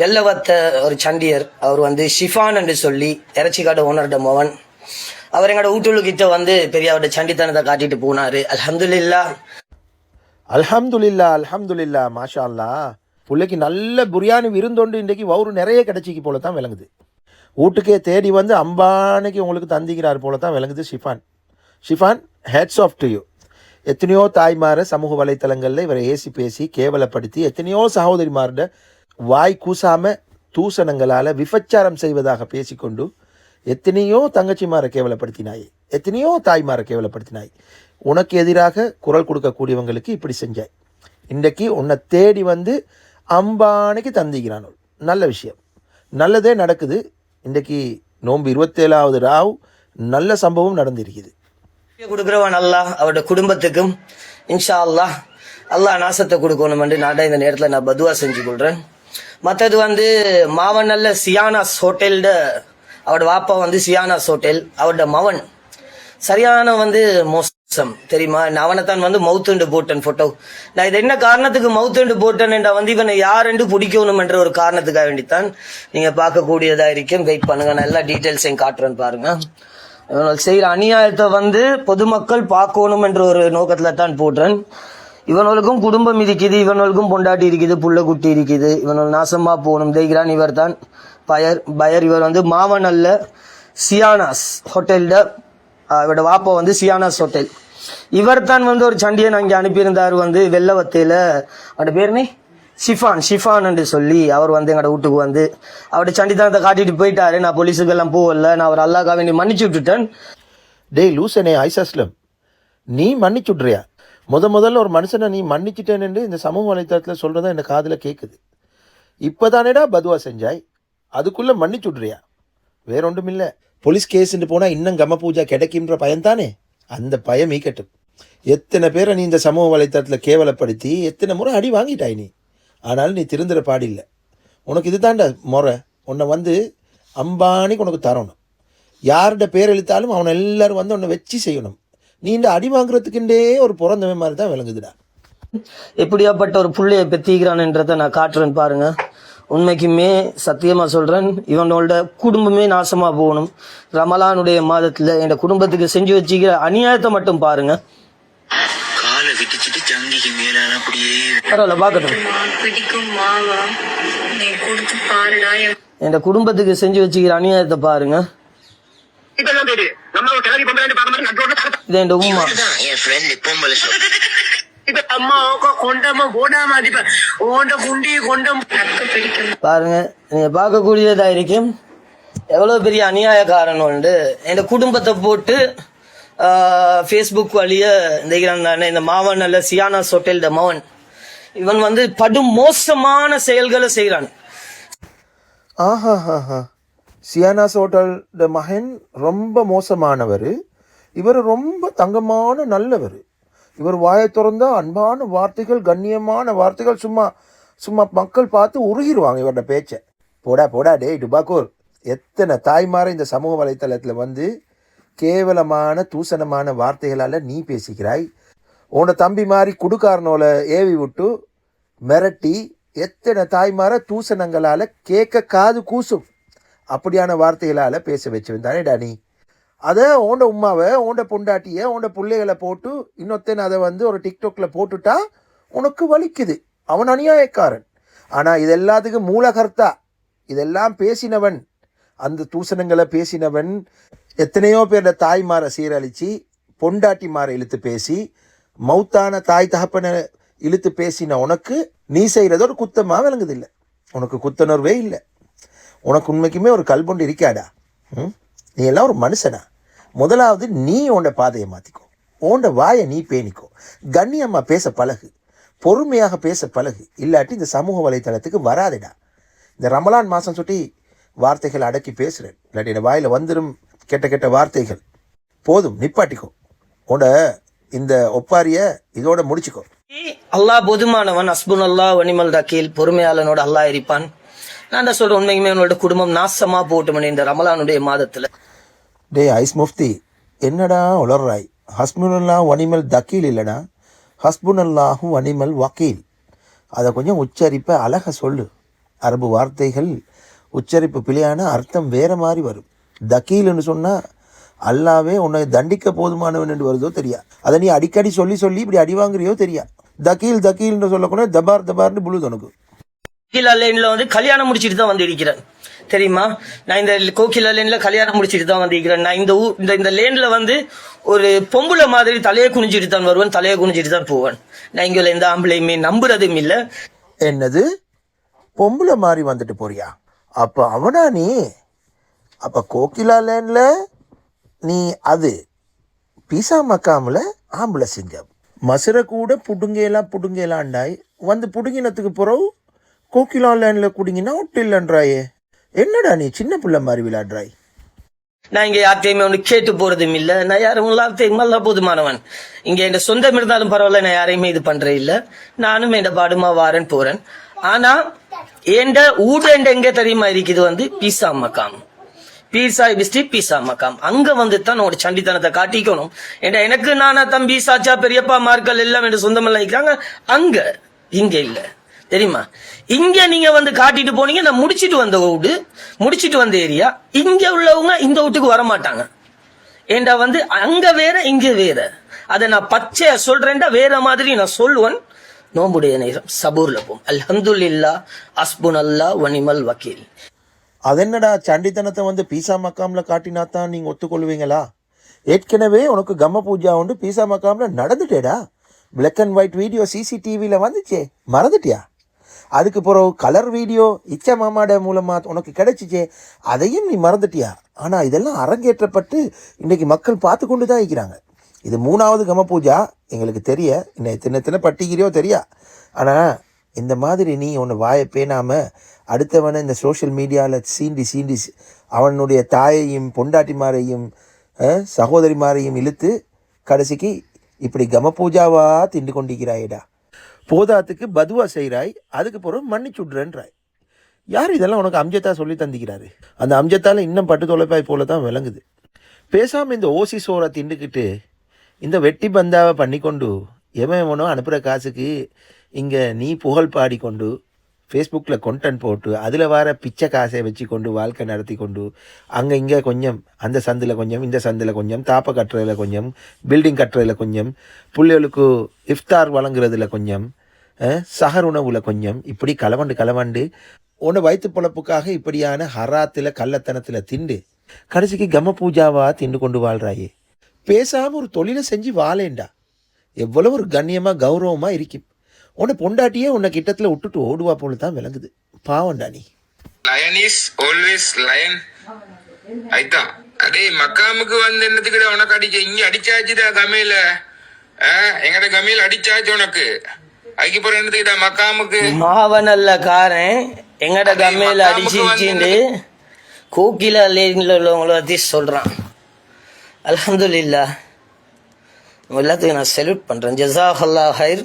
வெள்ளவத்த ஒரு சண்டியர் அவர் வந்து ஷிஃபான் என்று சொல்லி இறைச்சிக்காடு ஓனர்ட மோகன் அவர் எங்களோட கிட்ட வந்து பெரியாவோட சண்டித்தனத்தை காட்டிட்டு போனாரு. அலமதுல்லா அல்ஹம்துலில்லா அல்ஹம்துலில்லா மாஷா அல்லா பிள்ளைக்கு நல்ல புரியாணி விருந்தொண்டு இன்றைக்கு வவுறு நிறைய கிடைச்சிக்கு போல தான் விளங்குது. வீட்டுக்கே தேடி வந்து அம்பானைக்கு உங்களுக்கு தந்திக்கிறார் போல தான் விளங்குது Shifan. Shifan hats off to you எத்தனையோ தாய்மார சமூக வலைத்தளங்களில் இவரை ஏசி பேசி கேவலப்படுத்தி எத்தனையோ சகோதரிமார்கிட்ட வாய் கூசாம தூசணங்களால் விபச்சாரம் செய்வதாக பேசிக்கொண்டு எத்தனையோ தங்கச்சிமாரை கேவலப்படுத்தினாய் எத்தனையோ தாய்மாரை கேவலப்படுத்தினாய். உனக்கு எதிராக குரல் கொடுக்கக்கூடியவங்களுக்கு இப்படி செஞ்சாய். இன்றைக்கு உன்னை தேடி வந்து அம்பானைக்கு தந்திக்கிறான் நல்ல விஷயம். நல்லதே நடக்குது. இன்றைக்கு நோன்பு இருபத்தேழாவது ராவ் நல்ல சம்பவம் நடந்திருக்குது. கொடுக்குறவன் அல்லாஹ் அவருடைய குடும்பத்துக்கும் இன்ஷா அல்லாஹ் அல்லாஹ் நாசத்தை கொடுக்கணும் என்று நான் இந்த நேரத்தில் நான் பதுவா செஞ்சு கொள்கிறேன் மற்றது வந்து மாவனல்ல சியானாஸ் ஹோட்டல்ட அவரோட வாப்பா வந்து சியானாஸ் ஹோட்டல் அவரோட மவன். சரியான வந்து மோசம் தெரியுமா? நான் அவனைத்தான் வந்து மவுத்துண்டு போட்டேன் போட்டோ நான் இது என்ன காரணத்துக்கு மவுத்துண்டு போட்டன் என்றா வந்து இவனை யாரென்று பிடிக்கணும் என்ற ஒரு காரணத்துக்காக வேண்டித்தான் நீங்க பார்க்கக்கூடியதா இருக்கும். வெயிட் பண்ணுங்க நான் எல்லா டீட்டெயில்ஸையும் காட்டுறேன்னு பாருங்க. இவனுக்கு செய்யற அநியாயத்தை வந்து பொதுமக்கள் பார்க்கணும் என்ற ஒரு நோக்கத்துல தான் போடுறேன். இவனுக்கும் குடும்பம் இருக்குது இவனுக்கும் பொண்டாட்டி இருக்குது புள்ள குட்டி இருக்குது. இவனோட நாசமாக போகணும். தெய்கிறான் இவர் தான் பயர் பயர் இவர் வந்து மாவனல்ல சியானாஸ் ஹோட்டலில் இவரோட வாப்பா வந்து சியானாஸ் ஹோட்டல். இவர் தான் வந்து ஒரு சண்டியன் அங்கே அனுப்பியிருந்தார் வந்து வெள்ளவத்தையில். அவட பேர் நீ ஷிஃபான் ஷிஃபான் என்று சொல்லி அவர் வந்து எங்களோட வீட்டுக்கு வந்து அவருடைய சண்டித்தனத்தை காட்டிட்டு போயிட்டாரு. நான் போலீஸுக்கெல்லாம் போகல. நான் அவர் அல்லாக்காக வேண்டி மன்னிச்சு விட்டுட்டேன். டேய் லூசனே ஐசாஸ்லம். நீ மன்னிச்சு விட்றியா முத முதல்ல ஒரு மனுஷனை நீ மன்னிச்சிட்டேன்னு இந்த சமூக வலைத்தளத்தில் சொல்கிறதா இந்த காதில் கேட்குது இப்போ தானேடா பதுவா செஞ்சாய்? அதுக்குள்ளே மன்னிச்சுட்றியா வேற ஒன்றும் இல்லை. போலீஸ் கேஸுன்னு போனால் இன்னும் கம பூஜா கிடைக்கும்ன்ற பயம்தானே? அந்த பயம் ஈக்கட்டும். எத்தனை பேரை நீ இந்த சமூக வலைத்தளத்தில் கேவலப்படுத்தி எத்தனை முறை அடி வாங்கிட்டாய் நீ? ஆனாலும் நீ திருந்துற பாடில்லை. உனக்கு இது தாண்டா முறை. உன்னை வந்து அம்பானிக்கு உனக்கு தரணும். யார்கிட்ட பேர் எழுத்தாலும் அவனை எல்லாரும் வந்து உன்னை வச்சு செய்யணும். நீ இந்த அடி வாங்குறதுக்குண்டே ஒரு பிறந்தவன் மாதிரி தான் விளங்குதுடா. எப்படியாப்பட்ட ஒரு புள்ளைய பெத்திக்கிறான்ன்றதை நான் காட்டுறேன் பாருங்க. உண்மைக்குமே சத்தியமா சொல்றேன் இவனோட குடும்பமே நாசமா போகணும். ரமலானுடைய மாதத்துல என் குடும்பத்துக்கு செஞ்சு வச்சுக்கிற அநியாயத்தை மட்டும் பாருங்க. பரவாயில்ல பார்க்கட்டும். என் குடும்பத்துக்கு செஞ்சு வச்சுக்கிற அநியாயத்தை பாருங்க. நம்ம ஒரு கிளறி பொம்பளை பார்க்க மாதிரி தரத்தை இது இதுதான் என் ஃப்ரெண்ட் பொம்பளை பாருங்க நீங்க பார்க்கக்கூடியதா இருக்கும் எவ்வளவு பெரிய அநியாயக்காரன் உண்டு என் குடும்பத்தை போட்டு ஃபேஸ்புக் வழிய இந்த தானே, இந்த மாவன் அல்ல சியானா ஹோட்டல் த மவன் இவன் வந்து படும் மோசமான செயல்களை செய்கிறான் ஆஹாஹாஹா சியானாஸ் ஹோட்டல் த மகன் ரொம்ப மோசமானவர். இவர் ரொம்ப தங்கமான நல்லவர். இவர் வாயை திறந்தால் அன்பான வார்த்தைகள் கண்ணியமான வார்த்தைகள் சும்மா சும்மா மக்கள் பார்த்து உருகிடுவாங்க இவரோட பேச்சை. போடா போடா டேய் டுபாக்கூர் எத்தனை தாய்மாரை இந்த சமூக வலைத்தளத்தில் வந்து கேவலமான தூசணமான வார்த்தைகளால் நீ பேசிக்கிறாய் உன்னோட தம்பி மாதிரி குடுக்காரனோல ஏவி விட்டு மிரட்டி எத்தனை தாய்மார தூசணங்களால் கேட்க காது கூசும். அப்படியான வார்த்தைகளால் பேச வச்சுவன் தானேடா நீ அதை ஓண்ட உமாவை ஓண்ட பொண்டாட்டியை ஓண்ட பிள்ளைகளை போட்டு இன்னொத்தன் அதை வந்து ஒரு டிக்டாக்ல போட்டுட்டா உனக்கு வலிக்குது. அவன் அநியாயக்காரன். ஆனால் இது எல்லாத்துக்கும் மூலகர்த்தா. இதெல்லாம் பேசினவன். அந்த தூசணங்களை பேசினவன் எத்தனையோ பேரோட தாய்மாரை சீரழித்து பொண்டாட்டிமாரை இழுத்து பேசி மௌத்தான தாய் தகப்பனை இழுத்து பேசின உனக்கு நீ செய்கிறது ஒரு குத்தமாக விளங்குதில்லை. உனக்கு குத்தணர்வே இல்லை. உனக்கு உண்மைக்குமே ஒரு கல்பொண்டு இருக்காடா? ம்? நீ எல்லாம் ஒரு மனுஷனா. முதலாவது நீ உன்ட பாதையை மாற்றிக்கோ உன்ட வாயை நீ பேணிக்கோ. கண்ணியம்மா பேச பழகு. பொறுமையாக பேச பழகு. இல்லாட்டி இந்த சமூக வலைத்தளத்துக்கு வராதுடா. இந்த ரமலான் மாதம் சுட்டி வார்த்தைகள் அடக்கி பேசுகிறேன் இல்லாட்டி என் வாயில் வந்துடும் கெட்ட கெட்ட வார்த்தைகள். போதும் நிப்பாட்டிக்கோ. உன்னோட இந்த ஒப்பாரிய இதோட முடிச்சுக்கோ. அல்லாஹ் போதுமானவன் அஸ்புன் அல்லாஹ் வனிமல் தக்கீல் பொறுமையாளனோட அல்லாஹ் இருப்பான். நான் தான் சொல்றேன் உண்மையுமே உன்னோட குடும்பம் நாசமா போட்டும் இந்த ரமலானுடைய மாதத்துல. டேய் ஐஸ் முஃப்தி என்னடா உளர்றாய்? ஹஸ்புனல்லா வனிமல் தக்கீல் இல்லைடா. ஹஸ்புனல்லாஹும் வனிமல் வக்கீல். அதை கொஞ்சம் உச்சரிப்பை அழக சொல்லு. அரபு வார்த்தைகள் உச்சரிப்பு பிழையான அர்த்தம் வேற மாதிரி வரும். தக்கீல்னு சொன்னால் அல்லாவே உன்னை தண்டிக்க போதுமானவன் என்று வருதோ தெரியா? அதை நீ அடிக்கடி சொல்லி சொல்லி இப்படி அடி வாங்குறியோ தெரியா? தக்கீல் தக்கீல்னு சொல்லக்கூட தபார் தபார்னு புழுது உனக்கு. கோகிலா லைன்ல வந்து கல்யாணம் முடிச்சிட்டு தான் வந்து இருக்கிறேன் தெரியுமா? நான் இந்த கோகிலா லைன்ல கல்யாணம் முடிச்சிட்டு தான் வந்து இருக்கிறேன் நான் இந்த ஊ இந்த இந்த லேன்ல வந்து ஒரு பொம்பளை மாதிரி தலையை குனிஞ்சிட்டு தான் வருவேன் தலையை குனிஞ்சிட்டு தான் போவேன். நான் இங்கே எந்த ஆம்பளையுமே நம்புறதும் இல்லை. என்னது? பொம்பளை மாதிரி வந்துட்டு போறியா? அப்போ அவனா நீ? அப்போ கோகிலா லேன்ல நீ அது பீசா மக்காமில் ஆம்பளை சிங்கம். மசுரை கூட புடுங்கேலாம் புடுங்கேலாண்டாய். வந்து புடுங்கினத்துக்கு பிறகு கோகிலா லேண்டில் குடிங்கன்னா ஒட்டில்லன்றாயே என்னடா நீ சின்ன பிள்ளை மாதிரி விளையாடுறாய் நான் இங்க யார்ட்டையுமே ஒன்று கேட்டு போறதும் இல்லை. நான் யாரும் எல்லாத்தையும் நல்லா போதுமானவன். இங்க என் சொந்தம் இருந்தாலும் பரவாயில்ல நான் யாரையுமே இது பண்றேன் இல்லை. நானும் என் பாடுமா வாரன் போறேன். ஆனா எந்த ஊடு எந்த எங்க தெரியுமா இருக்குது வந்து? பீசா மக்காம். பீசா பிஸ்டி பீசா மக்காம். அங்க வந்து தான் ஒரு சண்டித்தனத்தை காட்டிக்கணும். ஏன்டா எனக்கு நானா தம்பி சாச்சா பெரியப்பா மார்கள் எல்லாம் என்று சொந்தமெல்லாம் இருக்கிறாங்க அங்க இங்க இல்லை. தெரியுமா? இங்க நீங்க வந்து காட்டிட்டு போனீங்க நான் முடிச்சிட்டு வந்த வீடு முடிச்சிட்டு வந்த ஏரியா இங்க உள்ளவங்க இந்த வீட்டுக்கு வர மாட்டாங்க ஏண்டா வந்து அங்க வேற இங்க வேற. அதை நான் பச்சையா சொல்றேன்டா வேற மாதிரி நான் சொல்லுவேன். நோம்புடைய நேரம் சபூர்ல போம் அல்ஹந்துல்லா அஸ்புன் அல்லா வனிமல் வக்கீல். அதென்னடா சண்டித்தனத்தை வந்து பீசா மக்காமில் காட்டினா தான் நீங்கள் ஒத்துக்கொள்வீங்களா? ஏற்கனவே உனக்கு கம்ம பூஜா உண்டு பீசா மக்காமில் நடந்துட்டேடா. பிளாக் அண்ட் ஒயிட் வீடியோ சிசிடிவியில் வந்துச்சே. மறந்துட்டியா? அதுக்கு பிறகு கலர் வீடியோ இச்ச மாமாட மூலமாக உனக்கு கிடைச்சிச்சே அதையும் நீ மறந்துட்டியா? ஆனால் இதெல்லாம் அரங்கேற்றப்பட்டு இன்றைக்கி மக்கள் பார்த்து கொண்டு தான் இருக்கிறாங்க. இது மூணாவது கம பூஜா எங்களுக்கு தெரிய இன்னும் எத்தனை எத்தனை பட்டிக்கிறியோ தெரியா? ஆனால் இந்த மாதிரி நீ ஒன்று வாயை பேணாமல் அடுத்தவனை இந்த சோஷியல் மீடியாவில் சீண்டி சீண்டி அவனுடைய தாயையும் பொண்டாட்டிமாரையும் சகோதரிமாரையும் இழுத்து கடைசிக்கு இப்படி கம பூஜாவாக திண்டு கொண்டிருக்கிறாயடா. போதாத்துக்கு பதுவா செய்கிறாய் அதுக்கு பிறகு மன்னிச்சுட்றேன்றாய் யார் இதெல்லாம் உனக்கு அம்ஜத்தா சொல்லி தந்திக்கிறாரு அந்த அம்ஜத்தால் இன்னும் பட்டு தொலைப்பாய் போல தான் விளங்குது. பேசாமல் இந்த ஓசி சோறை திண்டுக்கிட்டு இந்த வெட்டி பந்தாவை பண்ணிக்கொண்டு எவன் எவனோ அனுப்புகிற காசுக்கு இங்கே நீ புகழ் பாடிக்கொண்டு ஃபேஸ்புக்கில் கொண்டென்ட் போட்டு அதில் வர பிச்சை காசை வச்சு கொண்டு வாழ்க்கை நடத்தி கொண்டு அங்கே இங்கே கொஞ்சம் அந்த சந்தில் கொஞ்சம் இந்த சந்தில் கொஞ்சம் தாப்ப கட்டுறதுல கொஞ்சம் பில்டிங் கட்டுறதுல கொஞ்சம் பிள்ளைகளுக்கு இஃப்தார் வழங்குறதுல கொஞ்சம் சகர் உணவில் கொஞ்சம் இப்படி கலவண்டு கலவண்டு உன்னை வயிற்று பொழப்புக்காக இப்படியான ஹராத்தில் கள்ளத்தனத்தில் திண்டு கடைசிக்கு கம பூஜாவாக திண்டு கொண்டு வாழ்கிறாயே பேசாமல் ஒரு தொழிலை செஞ்சு வாழேண்டா. எவ்வளவு ஒரு கண்ணியமாக கௌரவமாக இருக்கும் உன்னை பொண்டாட்டியே உன்னை கிட்டத்தில் விட்டுட்டு ஓடுவா போல தான் விளங்குது. பாவம்டா நீ லயன் இஸ் ஆல்வேஸ் லயன் ஆயிட்டா அடே மக்காமுக்கு வந்து என்னத்துக்கிட்ட உனக்கு அடிக்க? இங்க அடிச்சாச்சுடா கமையில. எங்கட கமையில அடிச்சாச்சு உனக்கு. அதுக்கு போற என்னத்துக்கிட்ட மக்காமுக்கு? மாவனல்ல காரன் எங்கட அதே கம்மையில மக்காமுக்கு அடிச்சு வந்து இடிச்சுண்டு கோகிலா லேன்ல உள்ளவங்கள பத்தி சொல்றான். அல்ஹம்துலில்லா உங்க எல்லாத்துக்கும் நான் செல்யூட் பண்றேன். ஜசாஹல்லா ஹைர்.